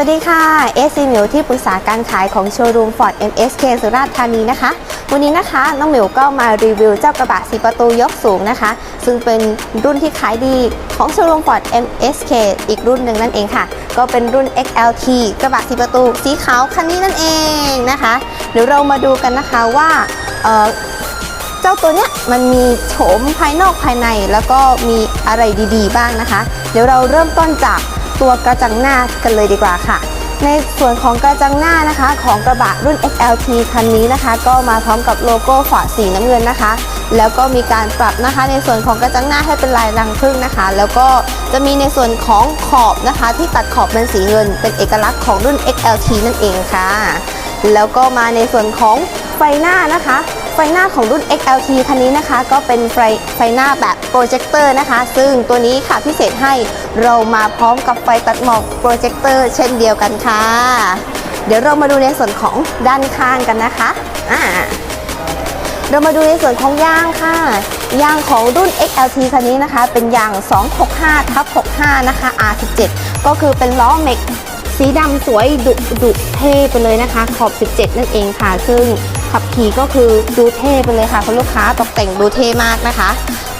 วัสดีค่ะเอสซีหมิวที่ปรึกษาการขายของโชว์รูม Ford MSK สุราษฎร์ธานีนะคะ วันนี้นะคะน้องหมิวก็มารีวิวเจ้ากระบะสีประตูยกสูงนะคะ ซึ่งเป็นรุ่นที่ขายดีของโชว์รูม Ford MSK อีกรุ่นหนึ่งนั่นเองค่ะ ก็เป็นรุ่น XLT กระบะสีประตูสีขาวคันนี้นั่นเองนะคะ เดี๋ยวเรามาดูกันนะคะว่าเเจ้าตัวเนี้ยมันมีโฉมภายนอกภายในแล้วก็มีอะไรดีๆ บ้างนะคะ เดี๋ยวเราเริ่มต้นจาก ตัวกระจังหน้ากันเลยดีกว่าค่ะ ในส่วนของกระจังหน้านะคะ ของกระบะรุ่น XLT คันนี้นะคะ ก็มาพร้อมกับโลโก้ฝอสีน้ำเงินนะคะ แล้วก็มีการปรับนะคะ ในส่วนของกระจังหน้าให้เป็นลายรังผึ้งนะคะ แล้วก็จะมีในส่วนของขอบนะคะ ที่ตัดขอบเป็นสีเงิน เป็นเอกลักษณ์ของรุ่น XLT นั่นเองค่ะ แล้วก็มาในส่วนของไฟหน้านะคะ ไฟหน้าของรุ่น XLT คันนี้นะคะ ก็เป็นไฟไฟหน้าแบบโปรเจคเตอร์นะคะ ซึ่งตัวนี้ค่ะพิเศษให้เรามาพร้อมกับไฟตัดหมอกโปรเจคเตอร์เช่นเดียวกันค่ะ เดี๋ยวเรามาดูในส่วนของด้านข้างกันนะคะอ่าเรามาดูในส่วนของยางค่ะ ยางของรุ่น XLT คันนี้นะคะ เป็นยาง 265ทับ65 นะคะ R17 ก็คือเป็นล้อเมกสีดำสวยดุดุเท่ไปเลยนะคะ ขอบ 17 นั่นเองค่ะ ซึ่ง ขับขี่ก็คือดูเท่ไปเลยค่ะคุณลูกค้าตกแต่งดูเท่มากนะคะ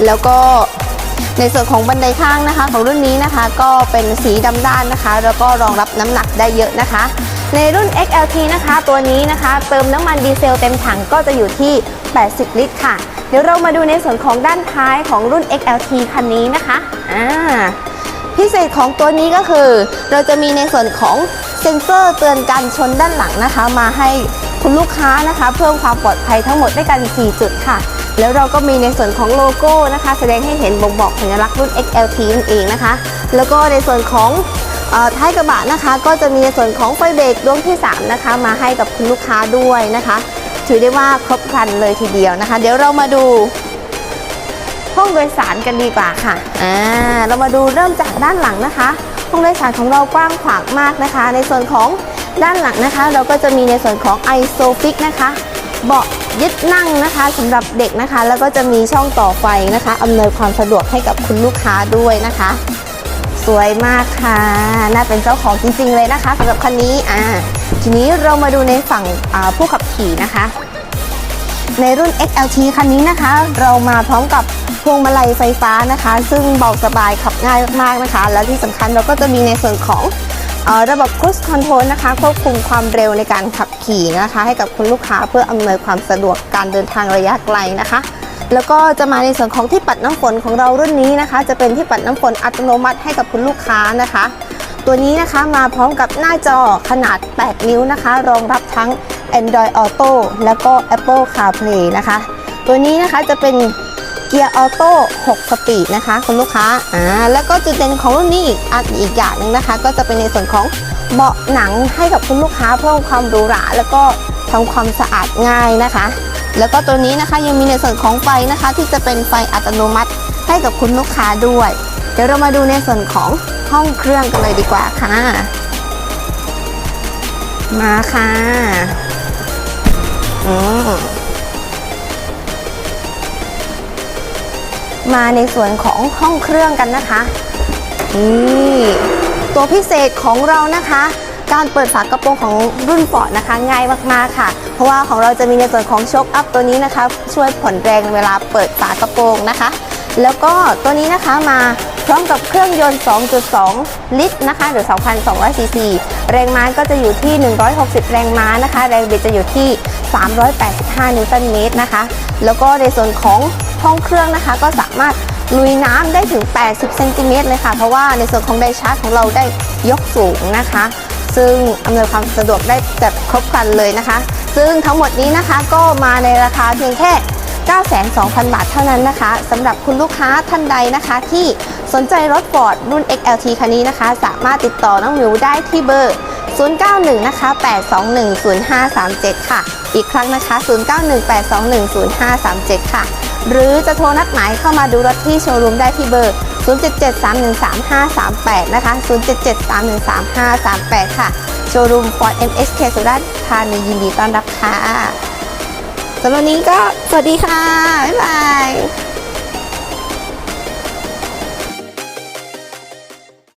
แล้วก็ในส่วนของบันไดข้างนะคะ ของรุ่นนี้นะคะก็เป็นสีดำด้านนะคะ แล้วก็รองรับน้ำหนักได้เยอะนะคะ ในรุ่น XLT นะคะ ตัวนี้นะคะ เติมน้ำมันดีเซลเต็มถังก็จะอยู่ที่ 80 ลิตรค่ะ เดี๋ยวเรามาดูในส่วนของด้านท้ายของรุ่น XLT คันนี้นะคะอ่าพิเศษของตัวนี้ก็คือ เราจะมีในส่วนของเซ็นเซอร์เตือนการชนด้านหลังนะคะ มาให้ คุณลูกค้านะคะ เพิ่มความปลอดภัยทั้งหมดด้วยกัน 4 จุดค่ะ แล้วเราก็มีในส่วนของโลโก้นะคะ แสดงให้เห็นบ่งบอกสัญลักษณ์รุ่น XLT นั่นเองนะคะ แล้วก็ในส่วนของท้ายกระบะนะคะ ก็จะมีในส่วนของไฟเบรกดวงที่ 3 นะคะ มาให้กับคุณลูกค้าด้วยนะคะ ถือได้ว่าครบครันเลยทีเดียวนะคะ เดี๋ยวเรามาดูห้องโดยสารกันดีกว่าค่ะ อ่า เรามาดูเริ่มจากด้านหลังนะคะ ห้องโดยสารของเรากว้างขวางมากนะคะ ในส่วนของ ด้านหลังนะคะ เราก็จะมีในส่วนของ i s o f i x นะคะ เบาะยึดนั่งนะคะสำหรับเด็กนะคะ แล้วก็จะมีช่องต่อไฟนะคะอำนวยความสะดวกให้กับคุณลูกค้าด้วยนะคะ สวยมากค่ะ น่าเป็นเจ้าของจริงๆเลยนะคะสำหรับคันนี้อ่าทีนี้เรามาดูในฝั่งผู้ขับขี่นะคะ ในรุ่น XLT คันนี้นะคะ เรามาพร้อมกับพวงมาลัยไฟฟ้านะคะ ซึ่งเบาสบายขับง่ายมากๆนะคะ และที่สำคัญเราก็จะมีในส่วนของ ระบบ Cruise Control นะคะควบคุมความเร็วในการขับขี่นะคะ ให้กับคุณลูกค้าเพื่ออำนวยความสะดวกการเดินทางระยะไกลนะคะแล้วก็จะมาในส่วนของที่ปัดน้ำฝนของเรารุ่นนี้นะคะ จะเป็นที่ปัดน้ำฝนอัตโนมัติให้กับคุณลูกค้านะคะ ตัวนี้นะคะมาพร้อมกับหน้าจอขนาด 8 นิ้วนะคะ รองรับทั้ง Android Auto แล้วก็ Apple CarPlay นะคะ ตัวนี้นะคะจะเป็น เกียร์ออโต้ 6 สปีดนะคะคุณลูกค้า อ่า แล้วก็จุดเด่นของรุ่นนี้อีกอันอีกอย่างหนึ่งนะคะ ก็จะเป็นในส่วนของเบาะหนังให้กับคุณลูกค้าเพิ่มความหรูหราแล้วก็ทำความสะอาดง่ายนะคะ แล้วก็ตัวนี้นะคะยังมีในส่วนของไฟนะคะ ที่จะเป็นไฟอัตโนมัติให้กับคุณลูกค้าด้วย เดี๋ยวเรามาดูในส่วนของห้องเครื่องกันเลยดีกว่าค่ะ มาค่ะ อืม มาในส่วนของห้องเครื่องกันนะคะนี่ตัวพิเศษของเรานะคะ การเปิดฝากระโปรงของรุ่นฟอร์ดนะคะ ง่ายมากๆค่ะ เพราะว่าของเราจะมีในส่วนของโชคอัพตัวนี้นะคะ ช่วยผ่อนแรงเวลาเปิดฝากระโปรงนะคะ แล้วก็ตัวนี้นะคะมาพร้อมกับเครื่องยนต์ 2.2 ลิตรนะคะ หรือ 2,200 ซีซี แรงม้าก็จะอยู่ที่ 160 แรงม้านะคะ แรงบิดจะอยู่ที่ 385 นิวตันเมตรนะคะ แล้วก็ในส่วนของ ห้องเครื่องนะคะ ก็สามารถลุยน้ำได้ถึง 80 เซนติเมตรเลยค่ะ เพราะว่าในส่วนของไดชาร์จของเราได้ยกสูงนะคะ ซึ่งอำนวยความสะดวกได้แบบครบครันเลยนะคะ ซึ่งทั้งหมดนี้นะคะก็มาในราคาเพียงแค่ 92,000 บาทเท่านั้นนะคะสำหรับคุณลูกค้าท่านใดนะคะ ที่สนใจรถฟอร์ดรุ่น XLT คันนี้นะคะ สามารถติดต่อน้องหมิวได้ที่เบอร์ 091 นะคะ 8210537 ค่ะ อีกครั้งนะคะ 0918210537 ค่ะ หรือจะโทรนัดหมายเข้ามาดูรถที่โชว์รูมได้ที่เบอร์ 077313538 นะคะ 077313538 ค่ะ โชว์รูม Ford MSK สุราษฎร์ธานียินดีต้อนรับค่ะสำหรับนี้ก็สวัสดีค่ะ บ๊ายบาย